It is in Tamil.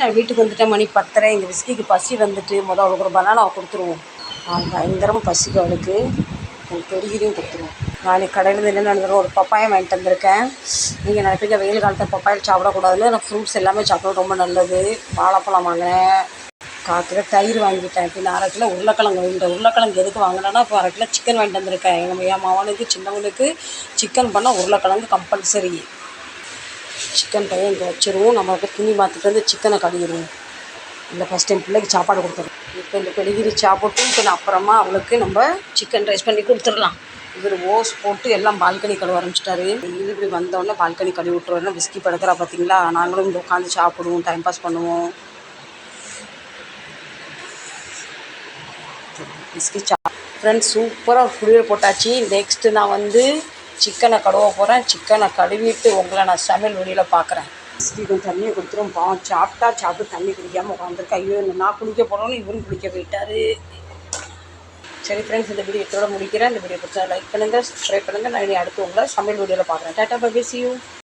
நான் வீட்டுக்கு வந்துட்டேன். மணி பத்தரை. இங்கே விஸ்கிக்கு பசி வந்துட்டு முதல் அவளுக்கு ஒரு பனானா கொடுத்துருவோம். அவன் பயங்கரமாக பசிக்கு அவளுக்கு. ஒரு பெருகிரியும் கொடுத்துருவோம். நாளைக்கு கடையில் என்ன நடந்துடும் ஒரு பப்பாயம் வாங்கிட்டு வந்திருக்கேன். நீங்கள் நினைப்பீங்க வெயில் காலத்தில் பப்பாயில் சாப்பிடக்கூடாதுன்னு. நான் ஃப்ரூட்ஸ் எல்லாமே சாப்பிட ரொம்ப நல்லது. வாழைப்பழம் வாங்கினேன். கால் தயிர் வாங்கிட்டேன் பின் அரை கிலோ உருளைக்கிழங்கு இந்த உருளைக்கிழங்கு எதுக்கு வாங்கினேன்னா இப்போ அரை கிலோ சிக்கன் வாங்கிட்டு வந்திருக்கேன். எங்கள் என் மாவனுக்கு சின்னவனுக்கு சிக்கன் பண்ணால் உருளைக்கிழங்கு கம்பல்சரி சிக்கன் பையன் இங்கே வச்சிருவோம். நம்ம துணி மாற்றிட்டு வந்து சிக்கனை கழுவிடுவோம். இல்லை ஃபஸ்ட் டைம் பிள்ளைக்கு சாப்பாடு கொடுத்துருவோம் இப்போ இந்த பெடிகிரி சாப்பிட்டு இப்போ அப்புறமா அவளுக்கு நம்ம சிக்கன் ரைஸ் பண்ணி கொடுத்துடலாம். இவர் ஓஸ் போட்டு எல்லாம் பால்கனி கழுவ ஆரம்பிச்சிட்டாரு. இது இப்படி வந்தோடனே பால்கனி கழுவி விட்டுருவோம் விஸ்கி படுக்கிறா பார்த்தீங்களா நாங்களும் இங்கே உட்காந்து சாப்பிடுவோம். டைம் பாஸ் பண்ணுவோம். பிஸ்கி சா ஃப்ரெண்ட்ஸ் சூப்பராக குளியல் போட்டாச்சு. நெக்ஸ்ட்டு நான் வந்து சிக்கனை கழுவ போகிறேன் சிக்கனை கழுவிட்டு உங்களை நான் சமையல் வெளியில் பார்க்குறேன் விஸ்கி கொஞ்சம் தண்ணியை கொடுத்துரும். பாவம் சாப்பிட்டா சாப்பிட்டு தண்ணி குடிக்காமல் உட்காந்துருக்கா. ஐயோ நான் குளிக்க போகிறோன்னு இவரும் குளிக்க போயிட்டாரு. சரி ஃப்ரெண்ட்ஸ் இந்த வீடியோ இதோட முடிக்கிறேன். இந்த வீடியோ பிடிச்சா லைக் பண்ணுங்கள் சப்ஸ்கிரைப் பண்ணுங்கள் நான் இனி அடுத்து உங்களை சமையல் வீடியோவில் பார்க்குறேன் டாட்டா பை